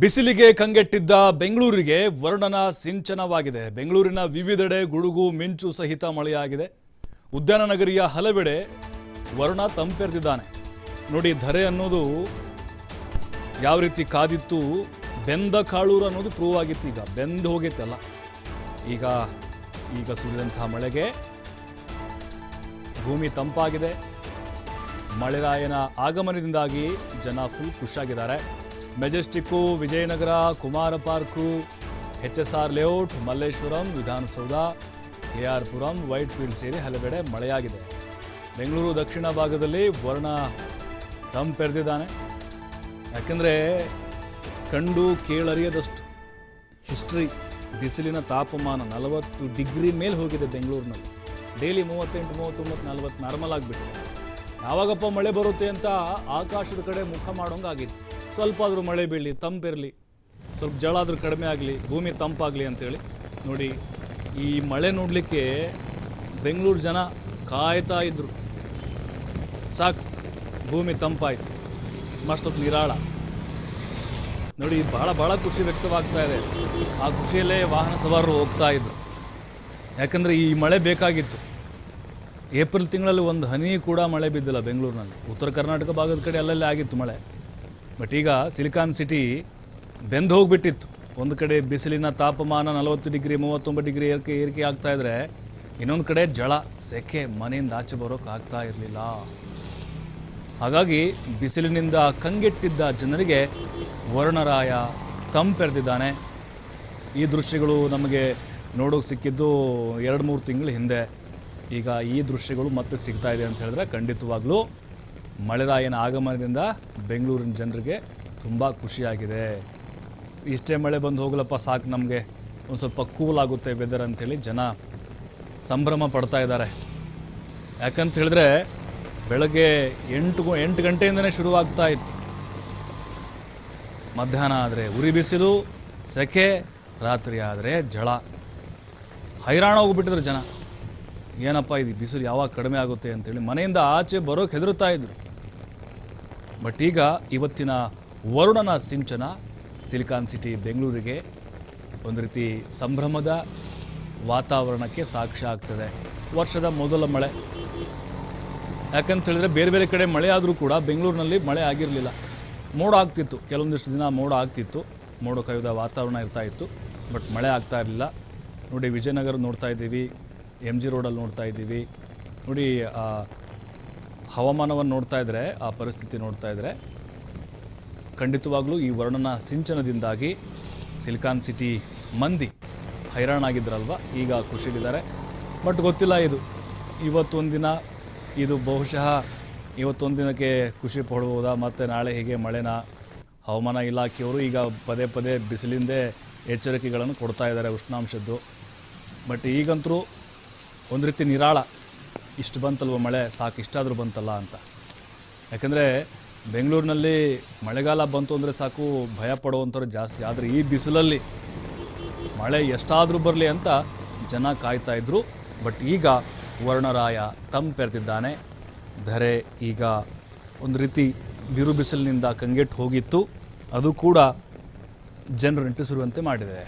ಬಿಸಿಲಿಗೆ ಕಂಗೆಟ್ಟಿದ್ದ ಬೆಂಗಳೂರಿಗೆ ವರ್ಣನ ಸಿಂಚನವಾಗಿದೆ. ಬೆಂಗಳೂರಿನ ವಿವಿಧೆಡೆ ಗುಡುಗು, ಮಿಂಚು ಸಹಿತ ಮಳೆಯಾಗಿದೆ. ಉದ್ಯಾನ ನಗರಿಯ ಹಲವೆಡೆ ವರ್ಣ ತಂಪೆರೆದಿದ್ದಾನೆ. ನೋಡಿ, ಧರೆ ಅನ್ನೋದು ಯಾವ ರೀತಿ ಕಾದಿತ್ತು, ಬೆಂದ ಕಾಳೂರು ಅನ್ನೋದು ಪ್ರೂವ್ ಆಗಿತ್ತು. ಈಗ ಬೆಂದು ಹೋಗಿತ್ತಲ್ಲ ಈಗ ಈಗ ಸುರಿದಂತಹ ಮಳೆಗೆ ಭೂಮಿ ತಂಪಾಗಿದೆ. ಮಳೆರಾಯನ ಆಗಮನದಿಂದಾಗಿ ಜನ full ಖುಷಿಯಾಗಿದ್ದಾರೆ. Majestic, Vijayanagar, Kumara park, H S R layout, Malleshwaram, Vidhana Soudha, K R Puram Whitefield ಸೇರಿ ಹಲವೆಡೆ ಮಳೆಯಾಗಿದೆ. ಬೆಂಗಳೂರು ದಕ್ಷಿಣ ಭಾಗದಲ್ಲಿ ವರ್ಣ ತಂಪೆರೆದಿದ್ದಾನೆ ಯಾಕೆಂದರೆ ಕಂಡು ಕೇಳರಿಯದಷ್ಟು ಹಿಸ್ಟ್ರಿ, ಬಿಸಿಲಿನ ತಾಪಮಾನ ನಲವತ್ತು ಡಿಗ್ರಿ ಮೇಲೆ ಹೋಗಿದೆ ಬೆಂಗಳೂರಿನಲ್ಲಿ. ಡೈಲಿ ಮೂವತ್ತೆಂಟು, ಮೂವತ್ತೊಂಬತ್ತು, ನಲವತ್ತು ನಾರ್ಮಲ್ ಆಗಿಬಿಟ್ಟು ಯಾವಾಗಪ್ಪ ಮಳೆ ಬರುತ್ತೆ ಅಂತ ಆಕಾಶದ ಕಡೆ ಮುಖ ಮಾಡೋಂಗೆ ಆಗಿತ್ತು ಸ್ವಲ್ಪ ಆದರೂ ಮಳೆ ಬೀಳಲಿ, ತಂಪಿರಲಿ, ಸ್ವಲ್ಪ ಜಳ ಆದರೂ ಕಡಿಮೆ ಆಗಲಿ, ಭೂಮಿ ತಂಪಾಗಲಿ ಅಂತೇಳಿ ನೋಡಿ ಈ ಮಳೆ ನೋಡಲಿಕ್ಕೆ ಬೆಂಗಳೂರು ಜನ ಕಾಯ್ತಾ ಇದ್ರು. ಸಾಕು, ಭೂಮಿ ತಂಪಾಯಿತು, ಮತ್ತು ಸ್ವಲ್ಪ ನಿರಾಳ. ನೋಡಿ ಭಾಳ ಭಾಳ ಖುಷಿ ವ್ಯಕ್ತವಾಗ್ತಾ ಇದೆ. ಆ ಖುಷಿಯಲ್ಲೇ ವಾಹನ ಸವಾರರು ಹೋಗ್ತಾ ಇದ್ರು. ಯಾಕಂದರೆ ಈ ಮಳೆ ಬೇಕಾಗಿತ್ತು. ಏಪ್ರಿಲ್ ತಿಂಗಳಲ್ಲಿ ಒಂದು ಹನಿ ಕೂಡ ಮಳೆ ಬಿದ್ದಿಲ್ಲ ಬೆಂಗಳೂರಿನಲ್ಲಿ. ಉತ್ತರ ಕರ್ನಾಟಕ ಭಾಗದ ಕಡೆ ಅಲ್ಲಲ್ಲೇ ಆಗಿತ್ತು ಮಳೆ. ಬಟ್ ಈಗ ಸಿಲಿಕಾನ್ ಸಿಟಿ ಬೆಂದು ಹೋಗಿಬಿಟ್ಟಿತ್ತು. ಒಂದು ಕಡೆ ಬಿಸಿಲಿನ ತಾಪಮಾನ ನಲವತ್ತು ಡಿಗ್ರಿ, ಮೂವತ್ತೊಂಬತ್ತು ಡಿಗ್ರಿ ಏರಿಕೆ ಏರಿಕೆ ಆಗ್ತಾ ಇದ್ರೆ ಇನ್ನೊಂದು ಕಡೆ ಜಳ, ಸೆಕೆ, ಮನೆಯಿಂದ ಆಚೆ ಬರೋಕೆ ಆಗ್ತಾ ಇರಲಿಲ್ಲ. ಹಾಗಾಗಿ ಬಿಸಿಲಿನಿಂದ ಕಂಗೆಟ್ಟಿದ್ದ ಜನರಿಗೆ ವರ್ಣರಾಯ ತಂಪೆರೆದಿದ್ದಾನೆ. ಈ ದೃಶ್ಯಗಳು ನಮಗೆ ನೋಡೋಕೆ ಸಿಕ್ಕಿದ್ದು ಎರಡು ಮೂರು ತಿಂಗಳ ಹಿಂದೆ. ಈಗ ಈ ದೃಶ್ಯಗಳು ಮತ್ತೆ ಸಿಗ್ತಾ ಇದೆ ಅಂತ ಹೇಳಿದ್ರೆ ಖಂಡಿತವಾಗ್ಲೂ ಮಳೆರಾಯನ ಆಗಮನದಿಂದ ಬೆಂಗಳೂರಿನ ಜನರಿಗೆ ತುಂಬ ಖುಷಿಯಾಗಿದೆ. ಇಷ್ಟೇ ಮಳೆ ಬಂದು ಹೋಗಲಪ್ಪ ಸಾಕು ನಮಗೆ. ಒಂದು ಸ್ವಲ್ಪ ಕೂಲ್ ಆಗುತ್ತೆ ವೆದರ್ ಅಂಥೇಳಿ ಜನ ಸಂಭ್ರಮ ಪಡ್ತಾ ಇದ್ದಾರೆ. ಯಾಕಂತ ಹೇಳಿದ್ರೆ ಬೆಳಗ್ಗೆ ಎಂಟು ಎಂಟು ಗಂಟೆಯಿಂದನೇ ಶುರುವಾಗ್ತಾ ಇತ್ತು. ಮಧ್ಯಾಹ್ನ ಆದರೆ ಉರಿ ಬಿಸಿಲು, ಸೆಕೆ, ರಾತ್ರಿ ಆದರೆ ಜಳ. ಹೈರಾಣ ಹೋಗ್ಬಿಟ್ಟಿದ್ರು ಜನ. ಏನಪ್ಪ ಇದು ಬಿಸಿಲು ಯಾವಾಗ ಕಡಿಮೆ ಆಗುತ್ತೆ ಅಂತೇಳಿ ಮನೆಯಿಂದ ಆಚೆ ಬರೋಕೆ ಹೆದರುತ್ತಾ ಇದ್ರು. ಬಟ್ ಈಗ ಇವತ್ತಿನ ವರುಣನ ಸಿಂಚನ ಸಿಲಿಕಾನ್ ಸಿಟಿ ಬೆಂಗಳೂರಿಗೆ ಒಂದು ರೀತಿ ಸಂಭ್ರಮದ ವಾತಾವರಣಕ್ಕೆ ಸಾಕ್ಷ್ಯ ಆಗ್ತದೆ. ವರ್ಷದ ಮೊದಲ ಮಳೆ. ಯಾಕಂತ ಹೇಳಿದ್ರೆ ಬೇರೆ ಬೇರೆ ಕಡೆ ಮಳೆ ಆದರೂ ಕೂಡ ಬೆಂಗಳೂರಿನಲ್ಲಿ ಮಳೆ ಆಗಿರಲಿಲ್ಲ. ಮೋಡ ಆಗ್ತಿತ್ತು. ಕೆಲವೊಂದಿಷ್ಟು ದಿನ ಮೋಡ ಆಗ್ತಿತ್ತು. ಮೋಡ ಕವಿದ ವಾತಾವರಣ ಇರ್ತಾ ಇತ್ತು. ಬಟ್ ಮಳೆ ಆಗ್ತಾ ಇರಲಿಲ್ಲ. ನೋಡಿ ವಿಜಯನಗರ ನೋಡ್ತಾ ಇದ್ದೀವಿ. ಎಂ ಜಿ ರೋಡಲ್ಲಿ ನೋಡ್ತಾ ಇದ್ದೀವಿ. ನೋಡಿ ಹವಾಮಾನವನ್ನು ನೋಡ್ತಾ ಇದ್ದರೆ ಆ ಪರಿಸ್ಥಿತಿ ನೋಡ್ತಾ ಇದ್ರೆ, ಖಂಡಿತವಾಗ್ಲೂ ಈ ವರ್ಣನ ಸಿಂಚನದಿಂದಾಗಿ ಸಿಲಿಕಾನ್ ಸಿಟಿ ಮಂದಿ ಹೈರಾಣಾಗಿದ್ರಲ್ವ? ಈಗ ಖುಷಿಲಿದ್ದಾರೆ. ಬಟ್ ಗೊತ್ತಿಲ್ಲ ಇದು. ಇವತ್ತೊಂದು ದಿನ, ಇದು ಬಹುಶಃ ಇವತ್ತೊಂದು ದಿನಕ್ಕೆ ಖುಷಿ ಪಡಬಹುದಾ ಮತ್ತು ನಾಳೆ ಹೀಗೆ ಮಳೆನ? ಹವಾಮಾನ ಇಲಾಖೆಯವರು ಈಗ ಪದೇ ಪದೇ ಬಿಸಿಲಿಂದೇ ಎಚ್ಚರಿಕೆಗಳನ್ನು ಕೊಡ್ತಾ ಇದ್ದಾರೆ ಉಷ್ಣಾಂಶದ್ದು. ಬಟ್ ಈಗಂತರೂ ಒಂದು ರೀತಿ ನಿರಾಳ. ಇಷ್ಟು ಬಂತಲ್ವ ಮಳೆ, ಸಾಕು ಇಷ್ಟಾದರೂ ಬಂತಲ್ಲ ಅಂತ. ಯಾಕಂದರೆ ಬೆಂಗಳೂರಿನಲ್ಲಿ ಮಳೆಗಾಲ ಬಂತು ಅಂದರೆ ಸಾಕು ಭಯ ಪಡುವಂಥವ್ರು ಜಾಸ್ತಿ. ಆದರೆ ಈ ಬಿಸಿಲಲ್ಲಿ ಮಳೆ ಎಷ್ಟಾದರೂ ಬರಲಿ ಅಂತ ಜನ ಕಾಯ್ತಾ ಇದ್ರು. ಬಟ್ ಈಗ ವರ್ಣರಾಯ ತಂಪೆರೆದಿದ್ದಾನೆ ಧರೆ ಈಗ ಒಂದು ರೀತಿ ಬಿರು ಬಿಸಿಲಿನಿಂದ ಕಂಗೆಟ್ಟು ಹೋಗಿತ್ತು. ಅದು ಕೂಡ ಜನರು ನಿಟ್ಟುಸಿರುವಂತೆ ಮಾಡಿದೆ.